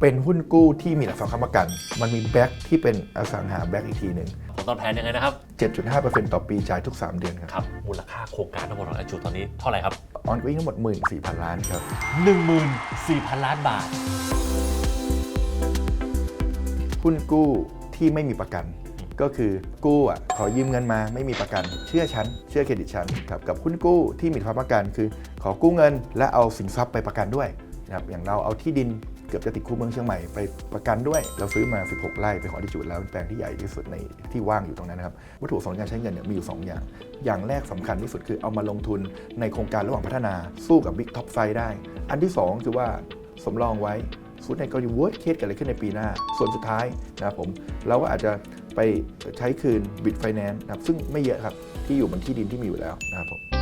เป็นหุ้นกู้ที่มีหลักทรัพย์ค้ำประกัน มันมีแบ็กที่เป็นอสังหาแบ็กอีกทีหนึ่งผลตอบแทนยังไงนะครับ 7.5%ต่อปีจ่ายทุก 3 เดือนครับครับ มูลค่าโครงการทั้งหมดของอาจูตอนนี้เท่าไหร่ครับ ออนกิ้งทั้งหมด 14,000 ล้านครับ 14,000 ล้านบาท หุ้นกู้ที่ไม่มีประกัน ก็คือกู้อะขอยืมเงินมาไม่มีประกัน เชื่อฉันเชื่อเครดิตฉันครับกับหุ้นกู้ที่มีความประกันคือ ขอกู้เงินและเอาสินทรัพย์ไปประกันด้วยนะครับอย่างเราเอาที่ดิน เกือบจะติดคูเมืองเชียงใหม่ไปประกันด้วย เราซื้อมา 16 ไร่เป็นของอดิจูดแล้วเป็นแปลงที่ใหญ่ที่สุดในที่ว่างอยู่ตรงนั้นนะครับวัตถุประสงค์การใช้เงินเนี่ยมีอยู่ 2 อย่าง อย่างแรกสำคัญที่สุดคือเอามาลงทุนในโครงการระหว่างพัฒนาสู้กับบิ๊กท็อปไฟได้ อันที่ 2 คือว่าสำรองไว้สมมุติในกรณี worst case เกิดอะไรขึ้นในปีหน้า ส่วนสุดท้ายนะครับผมเราก็อาจจะไปใช้คืน bid finance นะครับซึ่งไม่เยอะครับที่อยู่บนที่ดินที่มีอยู่แล้วนะครับผม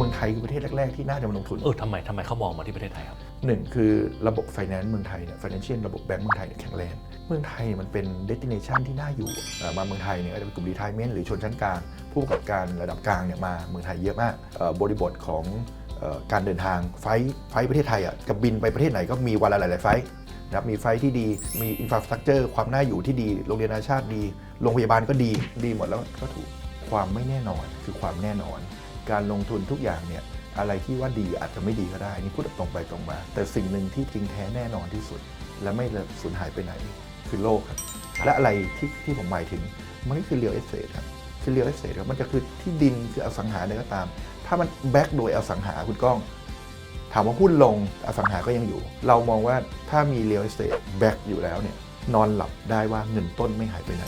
มืองไทยคือประเทศแรก ๆ ที่น่าจะมาลงทุน เออทำไมทำไมเขามองมาที่ประเทศไทยครับหนึ่งคือระบบ finance เมืองไทยเนี่ย financial ระบบแบงก์เมืองไทยเนี่ยแข็งแรง เมืองไทยมันเป็น destination ที่น่าอยู่อ่ามาเมืองไทยเนี่ยอาจจะเป็นกลุ่ม retirement หรือชนชั้นกลาง ผู้ประกอบการระดับกลางเนี่ยมาเมืองไทยเยอะมากเอ่อบริบทของเอ่อการเดินทางไฟล์ไฟล์ประเทศไทยอะกับบินไปประเทศไหนก็มีวันละหลายๆไฟล์นะครับมีไฟล์ที่ดี มีอินฟราสตรักเจอร์ความน่าอยู่ที่ดี โรงเรียนนานาชาติดี โรงพยาบาลก็ดี ดีหมดแล้วก็ถูก ความไม่แน่นอนคือความแน่นอน การลงทุนทุกอย่างเนี่ยอะไรที่ว่าดีอาจจะไม่ดีก็ได้ นี่พูดตรงไปตรงมา แต่สิ่งหนึ่งที่จริงแท้แน่นอนที่สุด และไม่สูญหายไปไหน คือโลกครับและอะไรที่ที่ผมหมายถึง มันก็คือเรียลเอสเ e ครับคือเรียลเอสเ e ครับมันจะคือที่ดินคืออสังหาใดก็ตาม ถ้ามันแบ็กโดยอสังหาคุณก้อง ถามว่าหุ้นลงอสังหาก็ยังอยู่ เรามองว่าถ้ามีเรียลเอสเ e แบ็กอยู่แล้วเนี่ยนอนหลับได้ว่าเงินต้นไม่หายไปไหน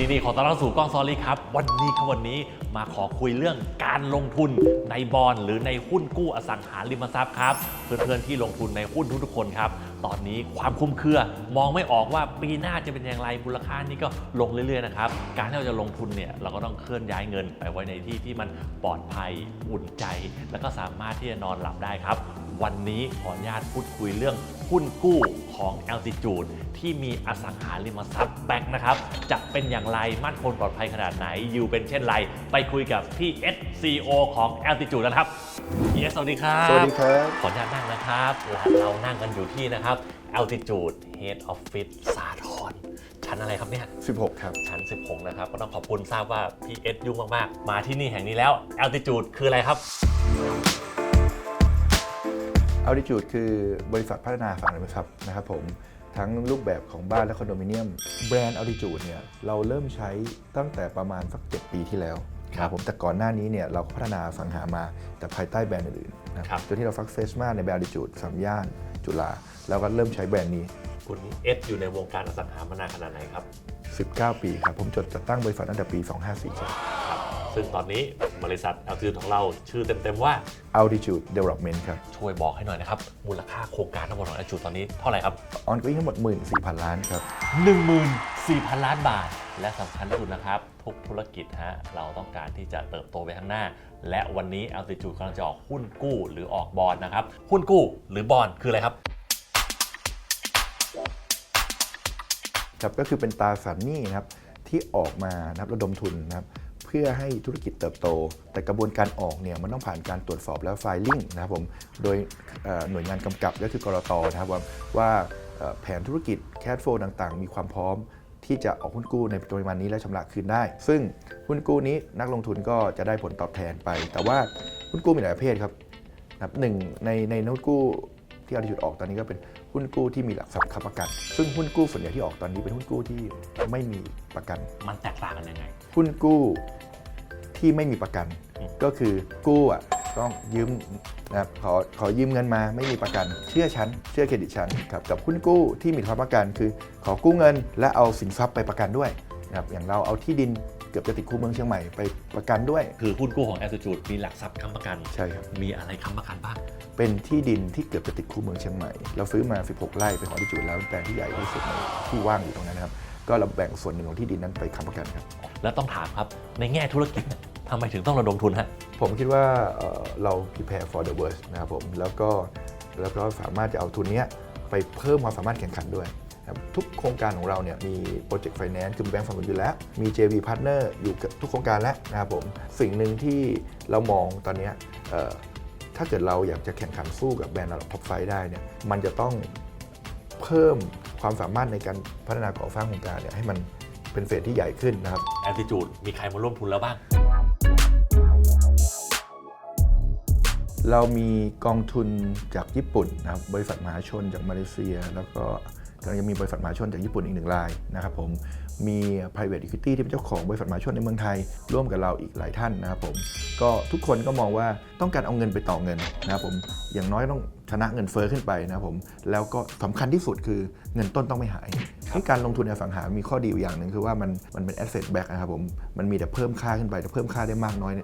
นี่นี่ขอต้อนรับสู่กล้องซอรี่ครับ วันนี้ครับวันนี้มาขอคุยเรื่องการลงทุนในบอลหรือในหุ้นกู้อสังหาริมทรัพย์ครับ เพื่อนๆที่ลงทุนในหุ้นทุกๆคนครับ ตอนนี้ความคุ้มเครือ มองไม่ออกว่าปีหน้าจะเป็นอย่างไรมูลค่านี่ก็ลงเรื่อยๆนะครับ การที่เราจะลงทุนเนี่ยเราก็ต้องเคลื่อนย้ายเงินไปไว้ในที่ที่มันปลอดภัยอุ่นใจ แล้วก็สามารถที่จะนอนหลับได้ครับ วันนี้ขออนุญาตพูดคุยเรื่องหุ้นกู้ของ Altitude ที่มีอสังหาริมทรัพย์แบ็กนะครับ จะเป็นอย่างไรมั่นคงปลอดภัยขนาดไหนอยู่เป็นเช่นไร ไปคุยกับพี่ SCO ของ Altitude นะครับพี่ S สวัสดีครับสวัสดีครับ ขออนุญาตนั่งนะครับร้านเรานั่งกันอยู่ที่นะครับ Altitude Head Office สาทรชั้นอะไรครับเนี่ย 16 ครับ ชั้น 16 นะครับ ก็ต้องขอบคุณทราบว่าพี่เอสยุ่งมาก ๆ มาที่นี่แห่งนี้แล้ว Altitude คืออะไรครับ Altitude คือบริษัทพัฒนาฝั่งอสังหาริมทรัพย์นะครับผมทั้งรูปแบบของบ้านและคอนโดมิเนียม แบรนด์ Altitude เนี่ยเราเริ่มใช้ตั้งแต่ประมาณสัก 7 ปีที่แล้วครับผมแต่ก่อนหน้านี้เนี่ยเราก็พัฒนาอสังหามาแต่ภายใต้แบรนด์อื่นๆนะครับจนที่เราซักเซสมากในแบรนด์ Altitude สามย่านจุฬาแล้วก็เริ่มใช้แบรนด์นี้ คุณเอสอยู่ในวงการอสังหามานานขนาดไหนครับ 19 ปีครับผมจดจัดตั้งบริษัทตั้งแต่ปี 2547ครับ ซึ่งตอนนี้บริษัท Altitude ของเราชื่อเต็ม ๆ ว่า Altitude Development ครับ ช่วยบอกให้หน่อยนะครับ มูลค่าโครงการทั้งหมดของ Altitude ตอนนี้เท่าไหร่ครับออนก็ทั้งหมด 14,000 ล้านครับ 14,000 ล้านบาท และสำคัญที่สุดนะครับ ทุกธุรกิจฮะเราต้องการที่จะเติบโตไปข้างหน้า และวันนี้ Altitude กำลังจะออกหุ้นกู้หรือออกบอลนะครับหุ้นกู้หรือบอลคืออะไรครับครับก็คือเป็นตราสารหนี้นะครับที่ออกมานะครับระดมทุนนะครับเพื่อให้ธุรกิจเติบโต แต่กระบวนการออกเนี่ยมันต้องผ่านการตรวจสอบแล้วไฟลิ่งนะครับผมโดยเอ่อหน่วยงานกำกับก็คือกรตนะครับว่าว่าเอ่อแผนธุรกิจแคดโฟต่างๆ มีความพร้อมที่จะออกหุ้นกู้ในปริมาณนี้และชำระคืนได้ ซึ่งหุ้นกู้นี้นักลงทุนก็จะได้ผลตอบแทนไป แต่ว่าหุ้นกู้มีหลายประเภทครับนะครับหนึ่งในในหุ้นกู้ที่เอาที่จุดออกตอนนี้ก็เป็นหุ้นกู้ที่มีหลักทรัพย์ค้ำประกัน ซึ่งหุ้นกู้ส่วนใหญ่ที่ออกตอนนี้เป็นหุ้นกู้ที่ไม่มีประกัน มันแตกต่างกันยังไง หุ้นกู้ ที่ไม่มีประกันอืมก็คือกู้อะต้องยืมนะครับขอขอยืมเงินมาไม่มีประกัน เชื่อฉันเชื่อเครดิตฉันครับกับหุ้นกู้ที่มีความประกัน คือขอกู้เงิน และเอาสินทรัพย์ไปประกันด้วยนะครับอย่างเราเอาที่ดินเกือบจะติดคูเมืองเชียงใหม่ไปประกันด้วย คือหุ้นกู้ของ Altitude มีหลักทรัพย์ค้ำประกัน ใช่ครับ มีอะไรค้ำประกันบ้าง เป็นที่ดินที่เกือบจะติดคูเมืองเชียงใหม่ เราซื้อมา 16 ไร่เป็นของที่จุดแล้วเป็นแปลงที่ใหญ่ที่สุดในที่ว่างอยู่ตรงนั้นนะครับ ก็เราแบ่งส่วนหนึ่งของที่ดินนั้นไปค้ำประกันครับ แล้วต้องถามครับในแง่ธุรกิจเนี่ย ทำไมถึงต้องระดมทุนฮะ ผมคิดว่าเอ่อเรา prepare for the worst นะครับผมแล้วก็แล้วก็สามารถจะเอาทุนเนี้ยไปเพิ่มความสามารถแข่งขันด้วยนะครับทุกโครงการของเราเนี่ยมีโปรเจกต์ไฟแนนซ์คือแบงก์ฝั่งอยู่แล้ว มี JV Partner อยู่กับทุกโครงการแล้วนะครับผมสิ่งหนึ่งที่เรามองตอนเนี้ยเอ่อทถ้าเกิดเราอยากจะแข่งขันสู้กับแบรนด์ระดับท็อปไฟได้เนี่ยมันจะต้อง เพิ่มความสามารถในการพัฒนาก่อสร้างโครงการเนี่ยให้มันเป็นเฟสที่ใหญ่ขึ้นนะครับแอ t ติจูดมีใครมาร่วมทุนแล้วบ้าง เรามีกองทุนจากญี่ปุ่นนะครับบริษัทมหาชนจากมาเลเซีย แล้วก็กำลังจะมีบริษัทมหาชนจากญี่ปุ่นอีกหนึ่งรายนะครับผมมี private equity ที่เป็นเจ้าของบริษัทมหาชนในเมืองไทย ร่วมกับเราอีกหลายท่านนะครับผมก็ทุกคนก็มองว่าต้องการเอาเงินไปต่อเงินนะครับผมอย่างน้อยต้องชนะเงินเฟ้อขึ้นไปนะครับผมแล้วก็สำคัญที่สุดคือเงินต้นต้องไม่หายที่การลงทุนในอสังหามีข้อดีอยู่อย่างหนึ่งคือว่ามันมันเป็น asset back นะครับผมมันมีแต่เพิ่มค่าขึ้นไปแต่เพิ่มค่าได้มากน้อยเ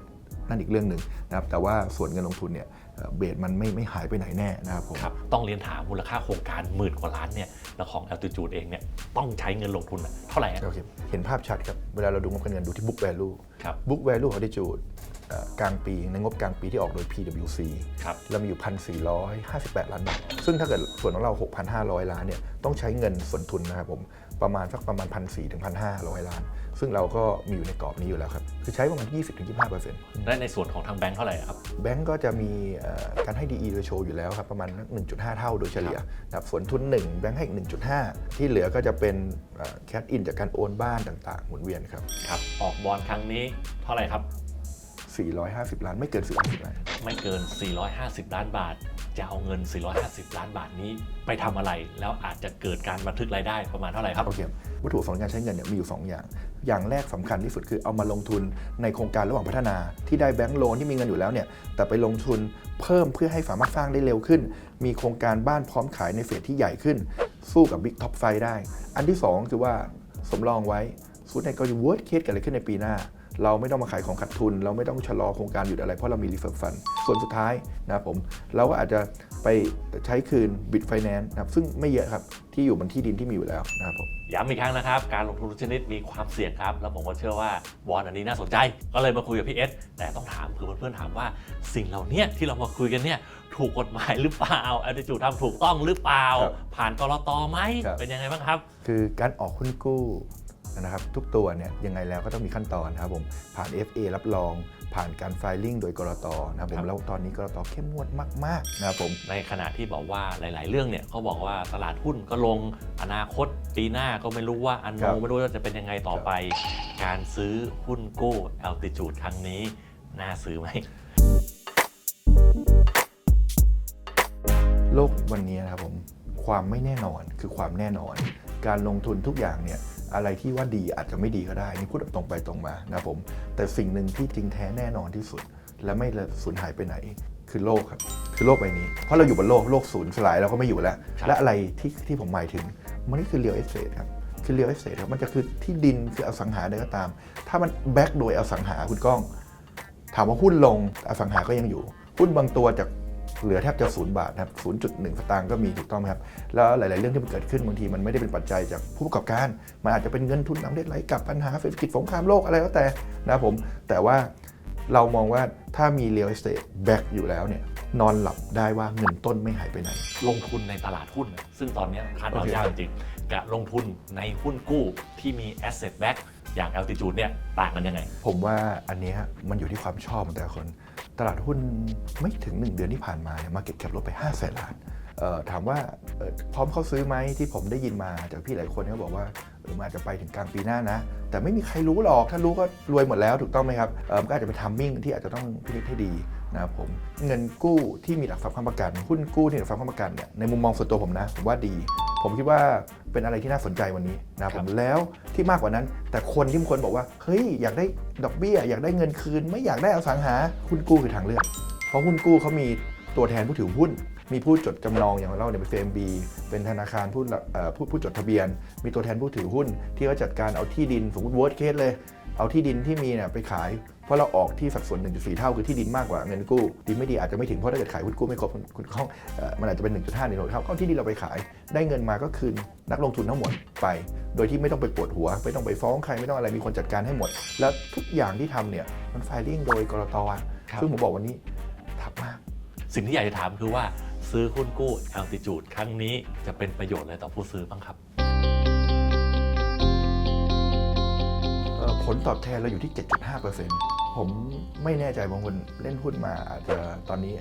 นี่ยนั่นอีกเรื่องหนึ่งนะครับแต่ว่าส่วนเงินลงทุนเนี่ยเอ่อเบสมันไม่ไม่หายไปไหนแน่นะครับผมครับต้องเรียนถามมูลค่าโครงการหมื่นกว่าล้านเนี่ยแล้วของ Altitude เองเนี่ยต้องใช้เงินลงทุนอะเท่าไหร่อะโอเคเห็นภาพชัดครับเวลาเราดูงบการเงินดูที่ book value ครับ book value ของ Altitude เอ่อกลางปีในงบกลางปีที่ออกโดย PwC ครับเรามีอยู่ 1,458 ล้านบาท ซึ่งถ้าเกิดส่วนของเรา 6,500 ล้านเนี่ยต้องใช้เงินส่วนทุนนะครับผม ประมาณสักประมาณ1,400ถึง1,500ล้าน ซึ่งเราก็มีอยู่ในกรอบนี้อยู่แล้วครับ คือใช้ประมาณ 20-25%และในส่วนของทางแบงค์เท่าไหร่อะครับแบงก์ก็จะมีเอ่อการให้ DE ratio อยู่แล้วครับ ประมาณ 1.5 เท่าโดยเฉลี่ยนะครับส่วนทุน 1 แบงก์ให้อีก1.5 ที่เหลือก็จะเป็นแค h อินจากการโอนบ้านต่างๆ หมุนเวียนครับครับออกบอลครั้งนี้เท่าไหร่ครับ 450 ล้านไม่เกิน 450ล้านไม่เกิน 450 ล้านบาท จะเอาเงิน 450 ล้านบาทนี้ไปทำอะไร แล้วอาจจะเกิดการบันทึกรายได้ประมาณเท่าไหร่ครับ โอเค วัตถุประสงค์ในการใช้เงินเนี่ยมีอยู่ 2 อย่าง อย่างแรกสำคัญที่สุดคือเอามาลงทุนในโครงการระหว่างพัฒนาที่ได้แบงก์โลนที่มีเงินอยู่แล้วเนี่ย แต่ไปลงทุนเพิ่มเพื่อให้สามารถสร้างได้เร็วขึ้น มีโครงการบ้านพร้อมขายในเฟสที่ใหญ่ขึ้น สู้กับบิ๊กท็อปไฟได้ อันที่ 2 คือว่าสำรองไว้สุดในกรณี worst case เกิดอะไรขึ้นในปีหน้า เราไม่ต้องมาขายของขาดทุน เราไม่ต้องชะลอโครงการหยุดอะไร เพราะเรามี reserve fund ส่วนสุดท้ายนะครับผมเราก็อาจจะไปใช้คืน bid finance นะครับซึ่งไม่เยอะครับที่อยู่บนที่ดินที่มีอยู่แล้วนะครับผมย้ำอีกครั้งนะครับ การลงทุนทุกชนิดมีความเสี่ยงครับ แล้วผมก็เชื่อว่าบอลอันนี้น่าสนใจ ก็เลยมาคุยกับพี่เอสแต่ต้องถามคือเพื่อนๆถามว่าสิ่งเหล่านี้ที่เรามาคุยกันเนี่ยถูกกฎหมายหรือเปล่าแอ t ติจูดทำถูกต้องหรือเปล่าครับผ่านกรตไหมครับเป็นยังไงบ้างครับ คือการออกหุ้นกู้ นะครับทุกตัวเนี่ยยังไงแล้วก็ต้องมีขั้นตอนนะครับผมผ่าน FA รับรอง ผ่านการไฟลิ่งโดยกรตนะครับผครัมบแล้วตอนนี้กรตเข้มงวดมากๆนะครับผมในขณะที่บอกว่าหลาย ๆ เรื่องเนี่ยเขาบอกว่าตลาดหุ้นก็ลงอนาคตปีหน้าก็ไม่รู้ว่าอันโนครับไม่รู้ว่าจะเป็นยังไงต่อไป การซื้อหุ้นกู้ Altitude ครั้งนี้น่าซื้อไหมโลกวันนี้นะครับผมความไม่แน่นอนคือความแน่นอน การลงทุนทุกอย่างเนี่ย อะไรที่ว่าดีอาจจะไม่ดีก็ได้ นี่พูดแบบตรงไปตรงมานะครับผม แต่สิ่งหนึ่งที่จริงแท้แน่นอนที่สุด และไม่สูญหายไปไหน คือโลกครับ คือโลกใบนี้ เพราะเราอยู่บนโลก โลกศูนย์สลายเราก็ไม่อยู่แล้วครับและอะไรที่ที่ผมหมายถึง มันนี่คือ real estate ครับคือ real estate ครับมันจะคือที่ดินคืออสังหาใดก็ตาม ถ้ามันแบ็กโดยอสังหาคุณก้อง ถามว่าหุ้นลงอสังหาก็ยังอยู่หุ้นบางตัวจาก เหลือแทบจะศูนย์บาทนะครับ0.1สตางค์ก็มีถูกต้องไหมครับ แล้วหลาย ๆ เรื่องที่มันเกิดขึ้นบางทีมันไม่ได้เป็นปัจจัยจากผู้ประกอบการ มันอาจจะเป็นเงินทุนต่างประเทศไหลกลับปัญหาเศรษฐกิจสงครามโลกอะไรก็แต่นะครับผม แต่ว่าเรามองว่าถ้ามี real estate back อยู่แล้วเนี่ยนอนหลับได้ว่าเงินต้นไม่หายไปไหน ลงทุนในตลาดหุ้น ซึ่งตอนนี้คาดเดาโอเคยากจริงๆกับลงทุนในหุ้นกู้ที่มี asset back อย่าง Altitude เนี่ยต่างกันยังไง ผมว่าอันเนี้ยมันอยู่ที่ความชอบของแต่ละคน ตลาดหุ้นไม่ถึง 1 เดือนที่ผ่านมาเนี่ยมาเก็ตแคปลดไป5แสนล้านเอ่อถามว่าเอ่อพร้อมเข้าซื้อไหมที่ผมได้ยินมาจากพี่หลายคนเขาบอกว่าเออมันอาจจะไปถึงกลางปีหน้านะ แต่ไม่มีใครรู้หรอกถ้ารู้ก็รวยหมดแล้วถูกต้องไหมครับเออมันก็อาจจะเป็นทัมมิ่งที่อาจจะต้องพินิจให้ดี นะครับผมเงินกู้ที่มีหลักทรัพย์ค้ำประกัน หุ้นกู้ที่มีหลักทรัพย์ค้ำประกันเนี่ยในมุมมองส่วนตัวผมนะผมว่าดี ผมคิดว่าเป็นอะไรที่น่าสนใจวันนี้นะครับผมแล้วที่มากกว่านั้น แต่คนที่บางคนบอกว่าเฮ้ยอยากได้ดอกเบี้ย อยากได้เงินคืน ไม่อยากได้อสังหาหุ้นกู้คือทางเลือก เพราะหุ้นกู้เขามีตัวแทนผู้ถือหุ้น มีผู้จดจำนองอย่างเราเนี่ยเป็น FMB เป็นธนาคารผู้ผู้ผู้จดทะเบียน มีตัวแทนผู้ถือหุ้น ที่เขาจัดการเอาที่ดินสมมติ worst case เลย เอาที่ดินที่มีเนี่ยไปขาย เพราะเราออกที่สัดส่วน 1.4 เท่าคือที่ดินมากกว่าเงินกู้ดีไม่ดีอาจจะไม่ถึงเพราะถ้าเกิดขายหุ้นกู้ไม่ครบคุณคุณเขาเอ่อมันอาจจะเป็น 1.5หรือ1เท่าก็เอาที่ดินเราไปขาย ได้เงินมาก็คืนนักลงทุนทั้งหมดไป โดยที่ไม่ต้องไปปวดหัว ไม่ต้องไปฟ้องใครไม่ต้องอะไรมีคนจัดการให้หมด แล้วทุกอย่างที่ทำเนี่ยมันไฟลิ่งโดยกรตอะครับซึ่งผมบอกวันนี้ทับมากสิ่งที่อยากจะถามคือว่าซื้อหุ้นกู้ Altitude ครั้งนี้จะเป็นประโยชน์อะไรต่อผู้ซื้อบ้างครับ ผลตอบแทนเราอยู่ที่ 7.5%ผมไม่แน่ใจบางคนเล่นหุ้นมาอาจจะตอนนี้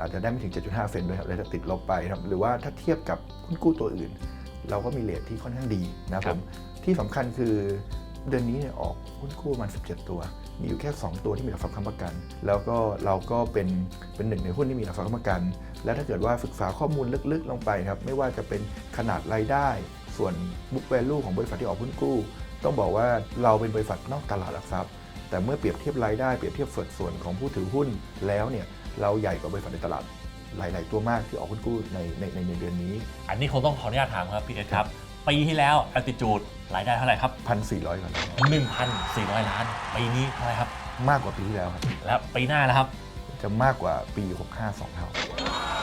อาจจะได้ไม่ถึง 7.5 เซนด้วยครับเลยจะติดลบไปครับหรือว่าถ้าเทียบกับหุ้นกู้ตัวอื่น เราก็มีเลทที่ค่อนข้างดีนะครับครัผบมที่สำคัญคือเดือนนี้เนี่ยออกหุ้นกู้ประมัน 17 ตัว มีอยู่แค่ 2 ตัวที่มีหลักทรัพย์ค้ำประกัน แล้วก็เราก็เป็นเป็นหนึ่งในหุ้นที่มีหลักทรัพย์ค้ำประกัน และถ้าเกิดว่าศึกษาข้อมูลลึกๆ ลงไปครับไม่ว่าจะเป็นขนาดรายได้ ส่วน book value ของบริษัทที่ออกหุ้นกู้ ต้องบอกว่าเราเป็นบริษัทนอกตลาดหลักทรัพย์ แต่เมื่อเปรียบเทียบรายได้เปรียบเทียบสัดส่วนของผู้ถือหุ้นแล้วเนี่ยเราใหญ่กว่าบริษัทในตลาดหลาย ๆ ตัวมากที่ออกหุ้นกู้ในในในในเดือนนี้ อันนี้คงต้องขออนุญาตถามครับพี่เอสครับปีที่แล้ว altitude รายได้เท่าไหร่ครับ1,400กว่าล้าน1,400 ล้าน ปีนี้เท่าไหร่ครับ มากกว่าปีที่แล้วครับ แล้วปีหน้าแล้วครับ จะมากกว่าปี 65 2 เท่า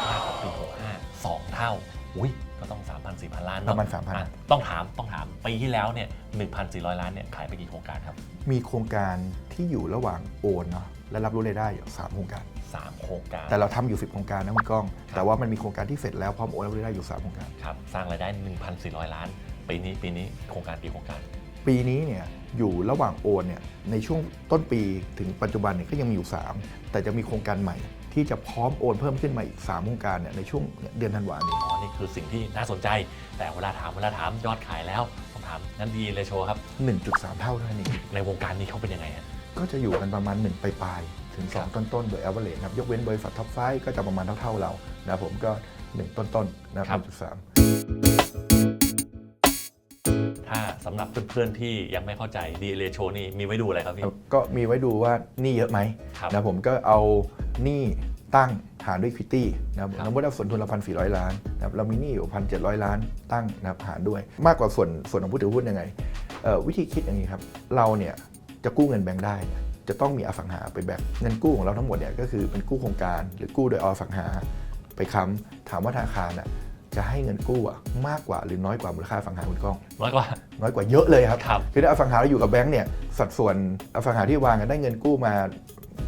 มากกว่าปี 65 2 เท่า อุ้ยก็ต้อง 3,000 4,000 ล้านเนประมาณอ่3,000 อ่ต้องถามต้องถามปีที่แล้วเนี่ย1,400 ล้านเนี่ยขายไปกี่โครงการครับ มีโครงการที่อยู่ระหว่างโอนเนาะและรับรู้รายได้อยู่3โครงการ 3 โครงการแต่เราทำอยู่ 10 โครงการนะคุณก้อง แต่ว่ามันมีโครงการที่เสร็จแล้วพร้อมโอนรับรู้รายได้อยู่3โครงการ ครับสร้างรายได้ 1,400 ล้าน ปีนี้ปีนี้โครงการกี่โครงการ ปีนี้เนี่ยอยู่ระหว่างโอนเนี่ยในช่วงต้นปีถึงปัจจุบันเนี่ยก็ยังมีอยู่ 3 แต่จะมีโครงการใหม่ ที่จะพร้อมโอนเพิ่มขึ้นมาอีก 3 โครงการเนี่ยในช่วงเนี่ยเดือนธันวาคมนี้ อ๋อ นี่คือสิ่งที่น่าสนใจ แต่เวลาถามเวลาถามยอดขายแล้วต้องถามงั้นดีเลยโชว์ครับ 1.3 เท่าเท่านั้นเองในวงการนี้เขาเป็นยังไงฮะ ก็จะอยู่กันประมาณ 1 ปลายๆ ถึงครับ2ต้นๆ โดย average นะครับ ยกเว้นบริษัทท็อปไฟก็จะประมาณเท่าๆเรานะครับผมก็ 1 ต้นๆนะครับ1.3 ถ้าสำหรับเพื่อนๆที่ยังไม่เข้าใจดีเลโชนี่มีไว้ดูอะไรครับพี่ ก็มีไว้ดูว่าหนี่เยอะไหมครับ นะผมก็เอาหนี้ตั้งหารด้วย equity นะครับครับสมมติว่าส่วนทุนเราพันสี่ร้อยล้านนะครับเรามีหนี้อยู่พันเจ็ดร้อยล้านตั้งนะครับหารด้วย มากกว่าส่วนส่วนของผู้ถือหุ้นยังไงเอ่อวิธีคิดอย่างนี้ครับเราเนี่ยจะกู้เงินแบงค์ได้เนี่ยจะต้องมีอสังหาไปแบกเงินกู้ของเราทั้งหมดเนี่ยก็คือเป็นกู้โครงการหรือกู้โดยเอาอสังหา ไปค้ำถามว่าธนาคารน่ะจะให้เงินกู้อะมากกว่าหรือน้อยกว่ามูลค่าอสังหาคุณก้องน้อยกว่าน้อยกว่าเยอะเลยครับครับ คือถ้าอสังหาเราอยู่กับแบงก์เนี่ยสัดส่วนอสังหาที่วางกันได้เงินกู้มา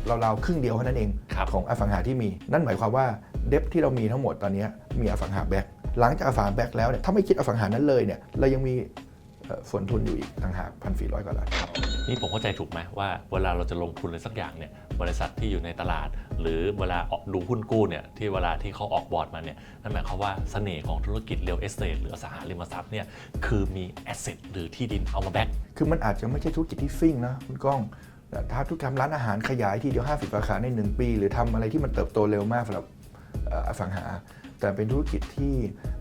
ราวๆครึ่งเดียวเท่านั้นเองครับของอสังหาที่มี นั่นหมายความว่าเดฟที่เรามีทั้งหมดตอนนี้มีอสังหาแบ็กหลังจากอสังหาแบ็กแล้วเนี่ยถ้าไม่คิดอสังหานั้นเลยเนี่ยเรายังมีเอ่อส่วนทุนอยู่อีกต่างหากพันสี่ร้อยกว่าล้านนี่ผมเข้าใจถูกไหมว่าเวลาเราจะลงทุนอะไรสักอย่างเนี่ยบริษัทที่อยู่ในตลาด หรือเวลาออกดูหุ้นกู้เนี่ยที่เวลาที่เขาออกบอร์ดมาเนี่ยนั่นหมายความว่าเสน่ห์ของธุรกิจเรียลเอสเตทหรืออสังหาริมทรัพย์เนี่ยคือมีแอสเซทหรือที่ดินเอามาแบ็กคือมันอาจจะไม่ใช่ธุรกิจที่ซิ่งนะคุณก้องแต่ ถ้าทุกทำร้านอาหารขยายทีเดียว50สาขาใน 1 ปี หรือทำอะไรที่มันเติบโตเร็วมากสำหรับเอ่ออสังหา แต่เป็นธุรกิจที่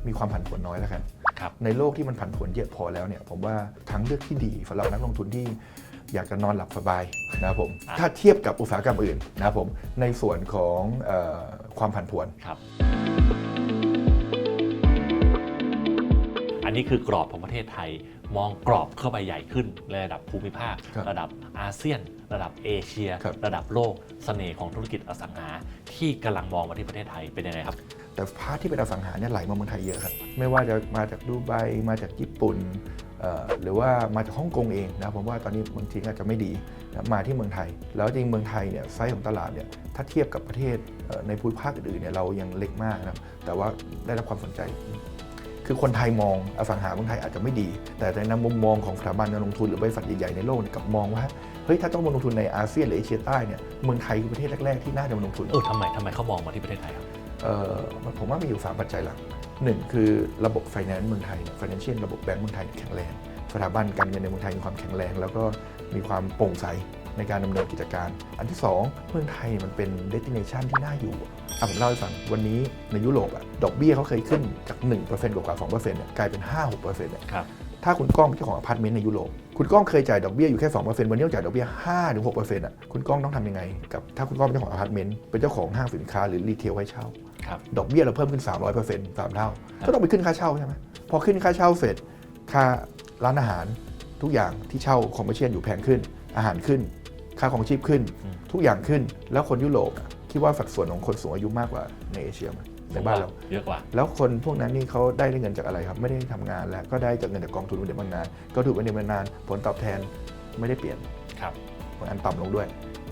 มีความผันผวนน้อยแล้วกันครับในโลกที่มันผันผวนเยอะพอแล้วเนี่ยผมว่าทางเลือกที่ดีสำหรับนักลงทุนที่อยากจะนอนหลับสบายนะครับผมอะถ้าเทียบกับอุตสาหกรรมอื่นนะครับผมในส่วนของเออความผันผวนครับ อันนี้คือกรอบของประเทศไทยมองกรอบเข้าไปใหญ่ขึ้นในระดับภูมิภาคครับระดับอาเซียน ระดับเอเชีย ครับ ระดับโลกเสน่ห์ของธุรกิจอสังหาที่กำลังมองมาที่ประเทศไทยเป็นยังไงครับ แต่พาร์ทที่เป็นอสังหาเนี่ยไหลมาเมืองไทยเยอะครับไม่ว่าจะมาจากดูไบมาจากญี่ปุ่นเอ่อหรือว่ามาจากฮ่องกงเองนะผมว่าตอนนี้บางทีอาจจะไม่ดีนะมาที่เมืองไทย แล้วจริงเมืองไทยเนี่ยไซส์ของตลาดเนี่ยถ้าเทียบกับประเทศเอ่อในภูมิภาคอื่นๆเนี่ยเรายังเล็กมากนะครับแต่ว่าได้รับความสนใจ คือคนไทยมองอสังหาเมืองไทยอาจจะไม่ดี แต่ในมุมมองของสถาบันการลงทุนหรือบริษัทใหญ่ๆในโลกเนี่ยกลับมองว่าเฮ้ยถ้าต้องมาลงทุนในอาเซียนหรือเอเชียใต้เนี่ยเมืองไทยคือประเทศแรกๆที่น่าจะมาลงทุนเออทำไมทำไมเขามองมาที่ประเทศไทยครับเอ่อผมว่ามีอยู่ 3 ปัจจัยหลักหนึ่งคือระบบไฟแนนซ์เมืองไทยฟินแลนเชียลระบบแบงก์เมืองไทยเนี่ยแข็งแรงสถาบันการเงินในเมืองไทยมีความแข็งแรง แล้วก็มีความโปร่งใส ในการดำเนินกิจการ อันที่ 2 เมืองไทยมันเป็นเดสติเนชันที่น่าอยู่อะผมเล่าให้ฟังวันนี้ในยุโรปอะดอกเบี้ยเขาเคยขึ้นจาก 1%กว่าๆ2%เนี่ยกลายเป็น 5-6%เนี่ยครับถ้าคุณก้องเป็นเจ้าของอพาร์ตเมนต์ในยุโรป คุณก้องเคยจ่ายดอกเบี้ยอยู่แค่ 2%วันนี้ต้องจ่ายดอกเบี้ย5-6%อะ คุณก้องต้องทำยังไงกับถ้าคุณก้องเป็นเจ้าของอพาร์ตเมนต์ เป็นเจ้าของห้างสินค้าหรือรีเทลให้เช่าครับดอกเบี้ยเราเพิ่มขึ้น 300% 3 เท่าครับก็ต้องไปขึ้นค่าเช่าใช่ไหมพอขึ้นค่าเช่าเสร็จ ค่าร้านอาหารทุกอย่างที่เช่าคอมเมอร์เชียลอยู่แพงขึ้น อาหารขึ้น ค่าของชีพขึ้น ทุกอย่างขึ้น แล้วคนยุโรปอะคิดว่าสัดส่วนของคนสูงอายุมากกว่าในเอเชียไหมในบ้านเราเยอะกว่า แล้วคนพวกนั้นนี่เขาได้เงินจากอะไรครับ ไม่ได้ทำงานแล้วก็ได้จากเงินจากกองทุนบำเหน็จบำนาญก็ถูกบำเหน็จบำนาญผลตอบแทนไม่ได้เปลี่ยนครับบางอันต่ำลงด้วย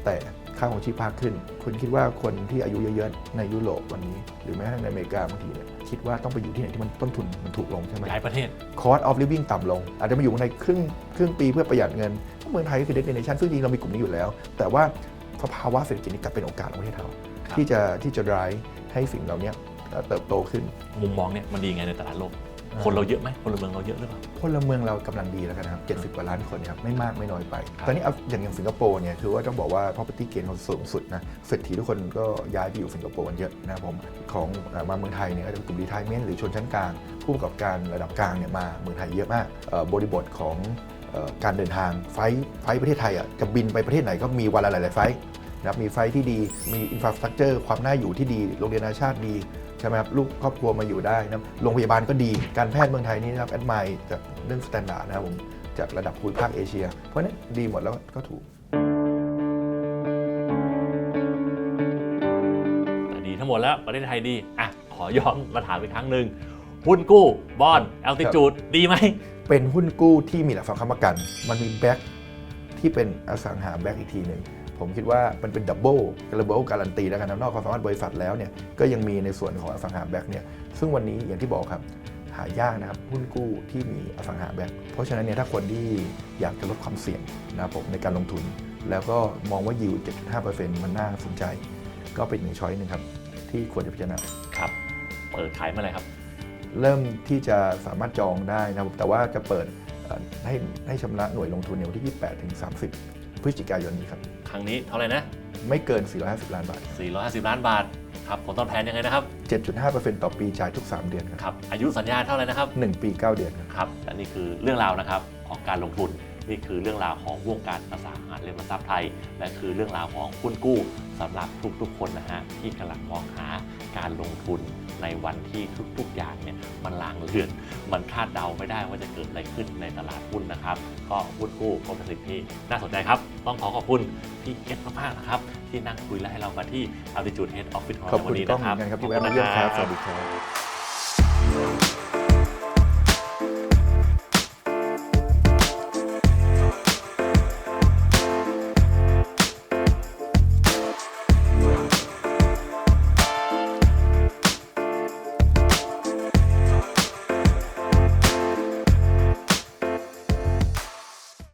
แต่ค่าของชีพภาคขึ้น คุณคิดว่าคนที่อายุเยอะๆในยุโรปวันนี้ หรือแม้กระทั่งในอเมริกาบางทีเนี่ยคิดว่าต้องไปอยู่ที่ไหนที่มันต้นทุนมันถูกลงใช่ไหมย้ายประเทศ cost of living ต่ำลง อาจจะมาอยู่ในครึ่งครึ่งปีเพื่อประหยัดเงิน เมืองไทยก็คือ destination ซึ่งจริงๆเรามีกลุ่มนี้อยู่แล้ว แต่ว่าสภาวะเศรษฐกิจนี้กลับเป็นโอกาสของประเทศเราครับที่จะที่จะ drive ให้สิ่งเหล่านี้เติบโตขึ้น มุมมองเนี่ยมันดีไงในตลาดโลก คนเราเยอะไหมคนเมืองเราเยอะหรือเปล่าพลเมืองเรากำลังดีแล้วกันนะครับ 70 กว่าล้านคนครับ ไม่มากไม่น้อยไปครับตอนนี้เอาอย่างอย่างสิงคโปร์เนี่ย คือว่าต้องบอกว่า property gain เขาสูงสุดนะ เศรษฐีทุกคนก็ย้ายไปอยู่สิงคโปร์กันเยอะนะครับผม ของเอ่อมาเมืองไทยเนี่ยก็จะเป็นกลุ่ม retirement หรือชนชั้นกลาง ผู้ประกอบการระดับกลางเนี่ยมาเมืองไทยเยอะมากเอ่อบริบทของเอ่อ การเดินทางไฟไฟประเทศไทยอะจะบินไปประเทศไหนก็มีวันละหลาย ๆ ไฟล์นะครับมีไฟล์ที่ดีมีอินฟราสตรักเจอร์ความน่าอยู่ที่ดี โรงเรียนนาชาติดีใช่ไหมครับลูกครอบครัวมาอยู่ได้นะโรงพยาบาลก็ดีการแพทย์เมืองไทยนี่นะครับแอดมายจากเรื่องสแตนดาร์ดนะครับผมจากระดับภูมิภาคเอเชีย เพราะนั้นดีหมดแล้วก็ถูกดีทั้งหมดแล้วประเทศไทยดีอะขอย้อนมาถามอีกครั้งหนึ่งหุ้นกู้บอลแอลติจูดดีไหม เป็นหุ้นกู้ที่มีหลักทรัพย์ค้ำประกัน มันมีแบ็กที่เป็นอสังหาแบ็กอีกทีหนึ่งผมคิดว่ามันเป็นดับเบิลระเบิลการันตีแล้วกันนะนอกความสามารถบริษัทแล้วเนี่ยก็ยังมีในส่วนของอสังหาแบ็กเนี่ยซึ่งวันนี้อย่างที่บอกครับหายากนะครับหุ้นกู้ที่มีอสังหาแบ็กเพราะฉะนั้นเนี่ยถ้าคนที่อยากจะลดความเสี่ยงนะครับผมในการลงทุน แล้วก็มองว่ายิว7.5%มันน่าสนใจ ก็เป็นหนึ่งช้อยหนึ่งครับที่ควรจะพิจารณาครับเปิดขายเมื่อไหร่ครับ เริ่มที่จะสามารถจองได้นะครับแต่ว่าจะเปิดเอ่อให้ให้ชำระหน่วยลงทุนในวันที่ 28 ถึง 30 พฤศจิกายนนี้ครับ ครั้งนี้เท่าไหร่นะ ไม่เกิน 450 ล้านบาท 450 ล้านบาท ครับ ผลตอบแทนยังไงนะครับ 7.5%ต่อปีจ่ายทุก 3 เดือนครับครับอายุสัญญาเท่าไหร่นะครับ 1 ปี 9 เดือนครับครับ และนี่คือเรื่องราวนะครับของการลงทุน นี่คือเรื่องราวของวงการอสังหาริมทรัพย์ไทย และคือเรื่องราวของหุ้นกู้สำหรับทุกๆคนนะฮะที่กำลังมองหาการลงทุน ในวันที่ทุกๆอย่างเนี่ยมันลางเลือน มันคาดเดาไม่ได้ว่าจะเกิดอะไรขึ้นในตลาดหุ้นนะครับ ก็หุ้นกู้ก็เป็นสิ่งที่น่าสนใจครับ ต้องขอขอบคุณพี่เอสมากๆนะครับ ที่นั่งคุยและให้เรามาที่ Altitude Head Office ของขอบเราในคุวันณนี้ก้องนะเหคมืรับอนกันครับที่แวะมาเยี่ยมครับขสอวัณสดีครับ